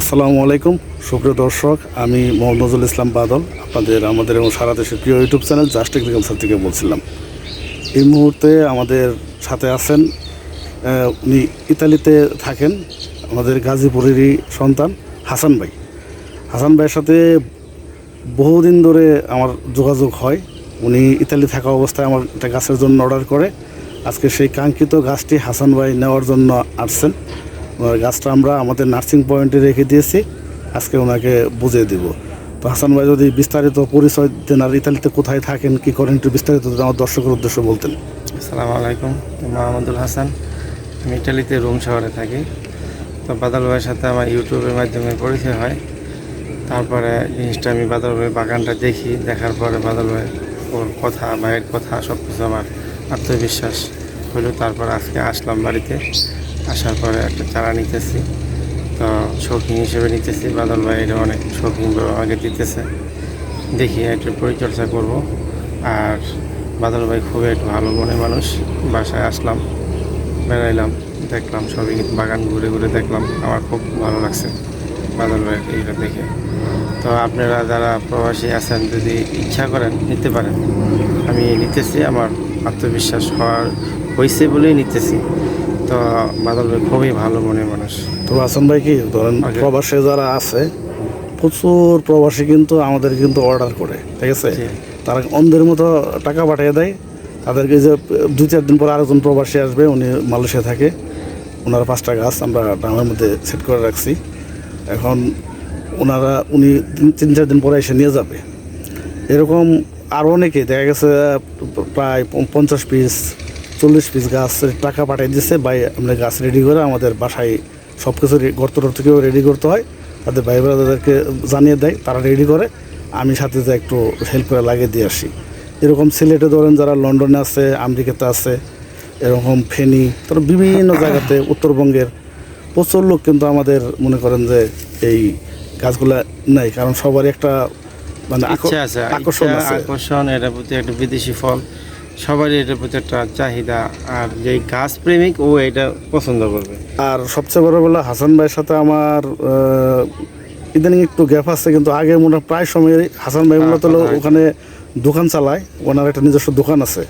আসসালামু আলাইকুম। সুপ্রিয় দর্শক, আমি মোহাম্মদ নজরুল ইসলাম বাদল, আপনাদের, আমাদের এবং সারা দেশের প্রিয় ইউটিউব চ্যানেল জাস্ট এগ্রিকালচার থেকে বলছিলাম। এই মুহূর্তে আমাদের সাথে আছেন উনি ইতালিতে থাকেন, আমাদের গাজীপুরেরই সন্তান, হাসান ভাই। হাসান ভাইয়ের সাথে বহুদিন ধরে আমার যোগাযোগ হয়। উনি ইতালি থাকা অবস্থায় আমার একটা গাছের জন্য অর্ডার করে। আজকে সেই কাঙ্ক্ষিত গাছটি হাসান ভাই নেওয়ার জন্য আসছেন। গাছটা আমরা আমাদের নার্সিং পয়েন্টে রেখে দিয়েছি। আজকে ওনাকে বুঝিয়ে দিব। তো হাসান ভাই যদি বিস্তারিত পরিচয় দেন আর ইতালিতে কোথায় থাকেন, কি করেন, একটু বিস্তারিত আমার দর্শকের উদ্দেশ্য বলতেন। আসসালামু আলাইকুম মাহমুদুল হাসান। আমি ইটালিতে রোম শহরে থাকি। তো বাদল ভাইয়ের সাথে আমার ইউটিউবের মাধ্যমে পরিচয় হয়। তারপরে জিনিসটা আমি বাদল ভাইয়ের বাগানটা দেখি, দেখার পরে বাদল ভাই ওর কথা, ভাইয়ের কথা সব কিছু আমার আত্মবিশ্বাস হলো। তারপর আজকে আসলাম বাড়িতে। আসার পরে একটা চারা নিতেছি। তো শৌখিন হিসেবে নিতেছি। বাদল ভাই এটা অনেক শৌখিনভাবে আমাকে দিতেছে। দেখি একটু পরিচর্যা করব। আর বাদল ভাই খুবই একটু ভালো মনে মানুষ। বাসায় আসলাম, বেড়াইলাম, দেখলাম সবই বাগান ঘুরে ঘুরে দেখলাম। আমার খুব ভালো লাগছে বাদল ভাই এইটা দেখে। তো আপনারা যারা প্রবাসী আছেন, যদি ইচ্ছা করেন নিতে পারেন। আমি নিতেছি, আমার আত্মবিশ্বাস হওয়ার হয়েছে বলেই নিতেছি। তো বাদল ভাই খুবই ভালো মনের মানুষ। তো হাসান ভাই কি ধরেন. প্রবাসে যারা আছে প্রচুর প্রবাসী কিন্তু আমাদের কিন্তু অর্ডার করে ঠিক আছে? তারা অন্ধের মতো টাকা পাঠিয়ে দেয়। তাদেরকে যে দুই চার দিন পর আরেকজন প্রবাসী আসবে উনি মালয়েশিয়া থাকে। ওনার পাঁচটা গাছ আমরা ড্রামের মধ্যে সেট করে রাখছি। এখন ওনারা উনি তিন তিন চার দিন পরে এসে নিয়ে যাবে। এরকম আরও অনেকে দেখা গেছে প্রায় পঞ্চাশ পিস চল্লিশ পিস গাছের টাকা পাঠিয়ে দিচ্ছে বাই আমরা গাছ রেডি করে আমাদের বাসায় সব কিছু গর্ত টর্তকেও রেডি করতে হয় তাদের ভাই তাদেরকে জানিয়ে দেয় তারা রেডি করে। আমি সাথে যে একটু হেল্প করে লাগিয়ে দিয়ে আসি। এরকম সিলেটে ধরেন যারা লন্ডনে আছে আমেরিকাতে আছে এরকম ফেনী তারা বিভিন্ন জায়গাতে উত্তরবঙ্গের প্রচুর লোক কিন্তু আমাদের মনে করেন যে এই গাছগুলা নেই কারণ সবারই একটা মানে আকর্ষণ আছে। আকর্ষণ এটার প্রতি একটা বিদেশি ফল। সবারই এটার প্রতি একটা চাহিদা আর যে গাছ প্রেমিক ও এটা পছন্দ করবে। আর সবচেয়ে বড় বলে হাসান ভাইয়ের সাথে আমার ইদানিং একটু গ্যাপ আছে কিন্তু আগে মনে হয় প্রায় সময় হাসান ভাই হ্যাঁ, মূলত ওখানে দোকান চালায় ওনার একটা নিজস্ব দোকান আছে।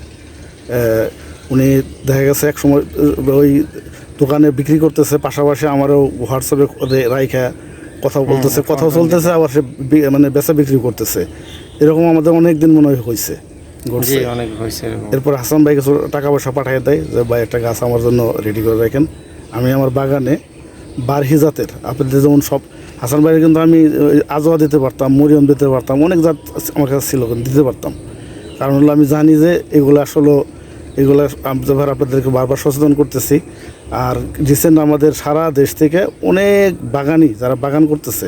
উনি দেখা গেছে এক সময় ওই দোকানে বিক্রি করতেছে পাশাপাশি আমারও হোয়াটসঅ্যাপে রাইখা কথা বলতেছে কথা কথাও চলতেছে আবার সে মানে বেচা বিক্রি করতেছে। এরকম আমাদের অনেক দিন মনে হয় হয়েছে ঘটছে অনেক হয়েছে এরপর হাসান ভাই কিছু টাকা পয়সা পাঠিয়ে দেয় যে ভাই একটা গাছ আমার জন্য রেডি করে রাখেন। আমি আমার বাগানে বারহি জাতের আপনাদের যেমন সব হাসান ভাইয়ের কিন্তু আমি আজোয়া দিতে পারতাম মরিয়ম দিতে পারতাম অনেক জাত আমার কাছে ছিল কিন্তু দিতে পারতাম। কারণ হলো আমি জানি যে এগুলো আসলে এগুলো আমি আপনাদেরকে বারবার সচেতন করতেছি। আর রিসেন্ট আমাদের সারা দেশ থেকে অনেক বাগানি যারা বাগান করতেছে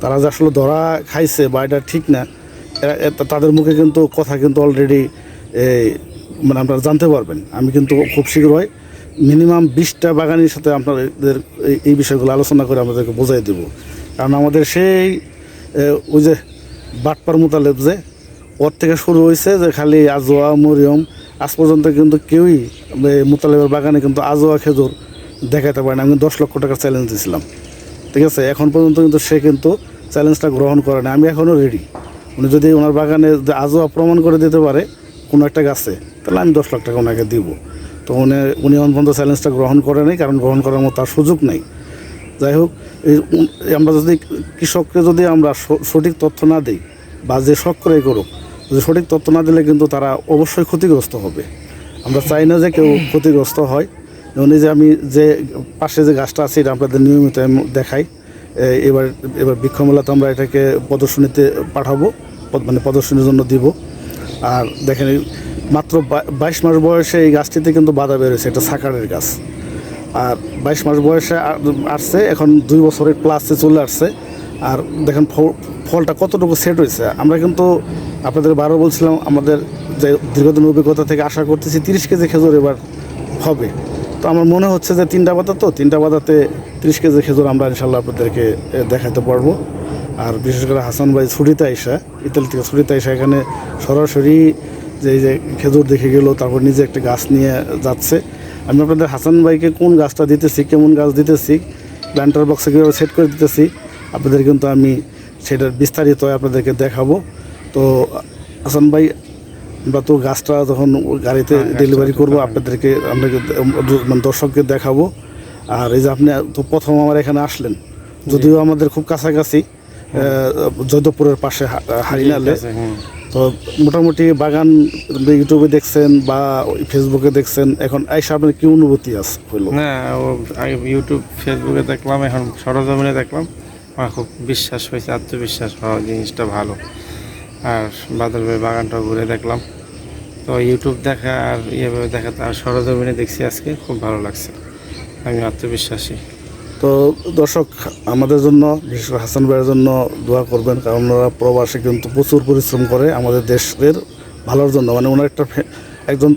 তারা যে আসলে ধরা খাইছে বা এটা ঠিক না তাদের মুখে কিন্তু কথা কিন্তু অলরেডি মানে আপনারা জানতে পারবেন। আমি কিন্তু খুব শীঘ্রই মিনিমাম বিশটা বাগানের সাথে আপনাদের এই- বিষয়গুলো আলোচনা করে আমাদেরকে বোঝাই দেব। কারণ আমাদের সেই ওই যে বাটপার মোতালেব যে, ওর থেকে শুরু হয়েছে যে খালি আজোয়া, মরিয়ম, আজ পর্যন্ত কিন্তু কেউই মোতালেবের বাগানে কিন্তু আজোয়া, খেজুর দেখাতে পারে না আমি দশ লক্ষ টাকার চ্যালেঞ্জ দিয়েছিলাম ঠিক আছে? এখন পর্যন্ত কিন্তু সে কিন্তু চ্যালেঞ্জটা গ্রহণ করে না আমি এখনও রেডি উনি যদি ওনার বাগানে আজও প্রমাণ করে দিতে পারে, কোনো একটা গাছে, তাহলে আমি দশ লাখ টাকা ওনাকে দিব। তো উনি উনি পর্যন্ত চ্যালেঞ্জটা গ্রহণ করে নাই, কারণ গ্রহণ করার মতো তার সুযোগ নেই। যাই হোক আমরা যদি কৃষককে যদি আমরা সঠিক তথ্য না দিই, বা যে শখ করুক, যদি সঠিক তথ্য না দিলে কিন্তু তারা অবশ্যই ক্ষতিগ্রস্ত হবে। আমরা চাই না যে কেউ ক্ষতিগ্রস্ত হয়। উনি যে আমি যে পাশে যে গাছটা আছে, এটা আপনাদের নিয়মিত দেখাই। এবার এবার বৃক্ষমেলাতে আমরা এটাকে প্রদর্শনীতে পাঠাবো মানে প্রদর্শনীর জন্য দিব। আর দেখেন মাত্র বাইশ মাস বয়সে এই গাছটিতে কিন্তু বাধা বেরোয়েছে, এটা সাকারের গাছ। আর বাইশ মাস বয়সে আসছে, এখন দুই বছরের প্লাসে চলে আসছে। আর দেখেন ফলটা কতটুকু সেট হয়েছে। আমরা কিন্তু আপনাদের বারো বলছিলাম, আমাদের যে দীর্ঘদিন অভিজ্ঞতা থেকে আশা করতেছি তিরিশ কেজি খেজুর এবার হবে। তো আমার মনে হচ্ছে যে তিনটা পাতা তো, তিনটা পাতাতে তিরিশ কেজি খেজুর আমরা ইনশাল্লাহ আপনাদেরকে দেখাতে পারব। আর বিশেষ করে হাসান ভাই ছুটিতে আইসা, ইতালি থেকে ছুটিতে আইসা এখানে সরাসরি যে যে খেজুর দেখে গেল, তারপর নিজে একটা গাছ নিয়ে যাচ্ছে। আমি আপনাদের হাসান ভাইকে কোন গাছটা দিতেছি, কেমন গাছ দিতেছি প্ল্যান্টার বক্সে কীভাবে সেট করে দিতেছি, আপনাদের কিন্তু আমি সেটার বিস্তারিত আপনাদেরকে দেখাবো। তো হাসান ভাই আমরা তো গাছটা যখন গাড়িতে হ্যাঁ, ডেলিভারি করব আপনাদেরকে আপনাকে মানে দর্শককে দেখাবো। আর এই যে আপনি তো প্রথম আমার এখানে আসলেন যদিও আমাদের খুব কাছাকাছি আহ, জয়দেবপুরের পাশে হারিনালে। তো মোটামুটি বাগান ইউটিউবে দেখছেন বা ফেসবুকে দেখছেন এখন আইসা আপনার কি অনুভূতি আছে হইল? না ইউটিউব ফেসবুকে দেখলাম এখন সরজমিনে দেখলাম। আমার খুব বিশ্বাস হয়েছে আত্মবিশ্বাস হওয়া জিনিসটা ভালো। আর বাদল ভাই বাগানটা ঘুরে দেখলাম। তো ইউটিউব দেখা আর ইয়েভাবে দেখা আর সরজমিনে দেখছি আজকে, খুব ভালো লাগছে। আমি আত্মবিশ্বাসী। তো দর্শক, আমাদের জন্য, বিশেষ করে হাসান ভাইয়ের জন্য দোয়া করবেন, কারণ ওরা প্রবাসে কিন্তু প্রচুর পরিশ্রম করে আমাদের দেশের ভালোর জন্য। মানে ওনার একটা একজন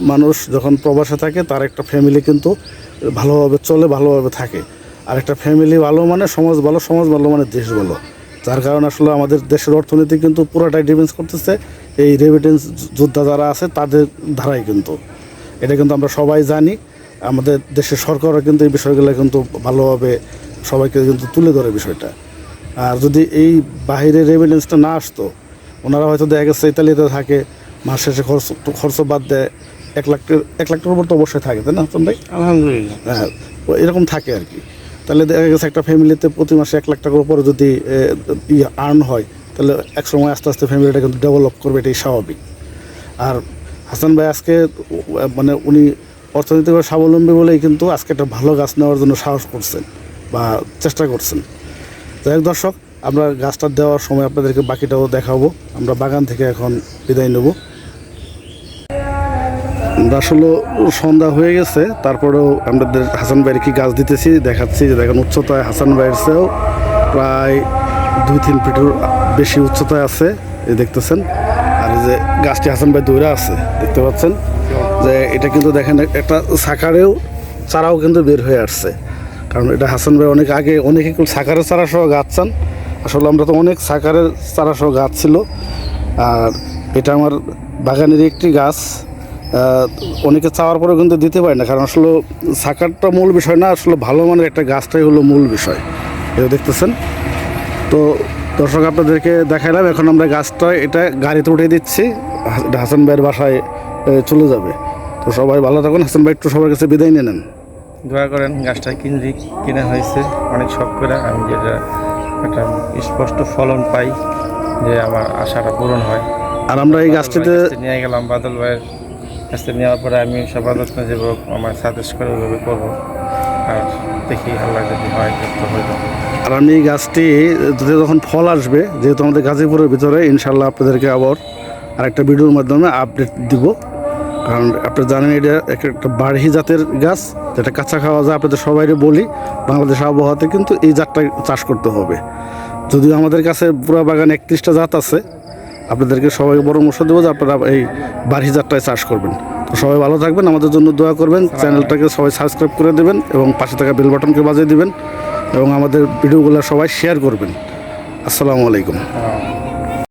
মানুষ যখন প্রবাসে থাকে, তার একটা ফ্যামিলি কিন্তু ভালোভাবে চলে, ভালোভাবে থাকে। আর একটা ফ্যামিলি ভালো মানে সমাজ ভালো সমাজ ভালো মানে দেশ ভালো। যার কারণে আসলে আমাদের দেশের অর্থনীতি কিন্তু পুরোটাই ডিফেন্স করতেছে। এই রেভিডেন্স যোদ্ধা যারা আছে তাদের ধারাই কিন্তু। এটা কিন্তু আমরা সবাই জানি। আমাদের দেশের সরকারও কিন্তু এই বিষয়গুলো কিন্তু ভালোভাবে সবাইকে কিন্তু তুলে ধরে বিষয়টা। আর যদি এই বাহিরের রেভিডেন্সটা না আসতো ওনারা হয়তো দেখা গেছে ইতালিতে থাকে মাস শেষে খরচ খরচ বাদ দেয় এক লাখ এক লাখ টাকার উপর তো অবশ্যই থাকে তাই না ভাই? আলহামদুলিল্লাহ। হ্যাঁ এরকম থাকে আর কি। তাহলে দেখা গেছে একটা ফ্যামিলিতে প্রতি মাসে এক লাখ টাকার উপরে যদি ইয়ে আর্ন হয়, তাহলে এক সময় আস্তে আস্তে ফ্যামিলিটা কিন্তু ডেভেলপ করবে, এটাই স্বাভাবিক। আর হাসান ভাই আজকে মানে উনি অর্থনৈতিকভাবে স্বাবলম্বী বলেই কিন্তু আজকে একটা ভালো গাছ নেওয়ার জন্য সাহস করছেন বা চেষ্টা করছেন। যাই হোক দর্শক, আমরা গাছটা দেওয়ার সময় আপনাদেরকে বাকিটাও দেখাবো। আমরা বাগান থেকে এখন বিদায় নেব। আসলে সন্ধ্যা হয়ে গেছে, তারপরেও আমাদের হাসান ভাইয়ের কি গাছ দিতেছি দেখাচ্ছি যে দেখেন উচ্চতায় হাসান ভাইয়ের চেয়েও প্রায় দুই তিন ফিটের বেশি উচ্চতায় আছে, এই দেখতেছেন। আর যে গাছটি হাসান ভাই দৌড়ে আছে, দেখতে পাচ্ছেন? যে এটা কিন্তু দেখেন একটা সাকারেও চারাও কিন্তু বের হয়ে আসছে। কারণ এটা হাসান ভাই অনেক আগে অনেকে সাকারের চারা সহ গাছ চান। আসলে আমরা তো অনেক সাকারের চারা সহ গাছ ছিল। আর এটা আমার বাগানের একটি গাছ অনেকে চাওয়ার পরেও কিন্তু দিতে পারে না কারণ আসলে সাকারটা মূল বিষয় না আসলে ভালো মানের একটা গাছটাই হলো মূল বিষয়। এটা দেখতেছেন? তো দর্শক আপনাদেরকে দেখালাম এখন আমরা গাছটা এটা গাড়িতে উঠে দিচ্ছি হাসান ভাইয়ের বাসায় চলে যাবে। তো সবাই ভালো থাকুন হাসান ভাই একটু সবার কাছে বিদায় নিয়ে নেন। দোয়া করেন গাছটা কিনলি কিনা হয়েছে অনেক শখ করে আমি যেটা একটা স্পষ্ট ফলন পাই যে আমার আশাটা পূরণ হয়। আর আমরা এই গাছটিতে নিয়ে গেলাম বাদল ভাইয়ের থেকে নেওয়ার পরে আমি সবার যত্ন দেব আমার সাজেস্ট করে ওইভাবে করব। আর দেখি আল্লাহ যদি হয় তো হইল আর আমি গাছটি যখন ফল আসবে, যেহেতু আমাদের গাজীপুরের ভিতরে ইনশাল্লাহ আপনাদেরকে আবার আরেকটা ভিডিওর মাধ্যমে আপডেট দিব। কারণ আপনি জানেন এটা এক- একটা বাড়ি জাতের গাছ, যেটা কাঁচা খাওয়া যায় আপনাদের সবাইকে বলি, বাংলাদেশ আবহাওয়াতে কিন্তু এই জাতটা চাষ করতে হবে। যদিও আমাদের কাছে পুরা বাগানে একত্রিশটা জাত আছে আপনাদেরকে সবাই পরামর্শ দেবো যে আপনারা এই বাড়ি যাত্রায় চাষ করবেন। তো সবাই ভালো থাকবেন, আমাদের জন্য দোয়া করবেন, চ্যানেলটাকে সবাই সাবস্ক্রাইব করে দেবেন এবং পাশে থাকা বেল বাটনকে বাজিয়ে দেবেন এবং আমাদের ভিডিওগুলো সবাই শেয়ার করবেন। আসসালামু আলাইকুম।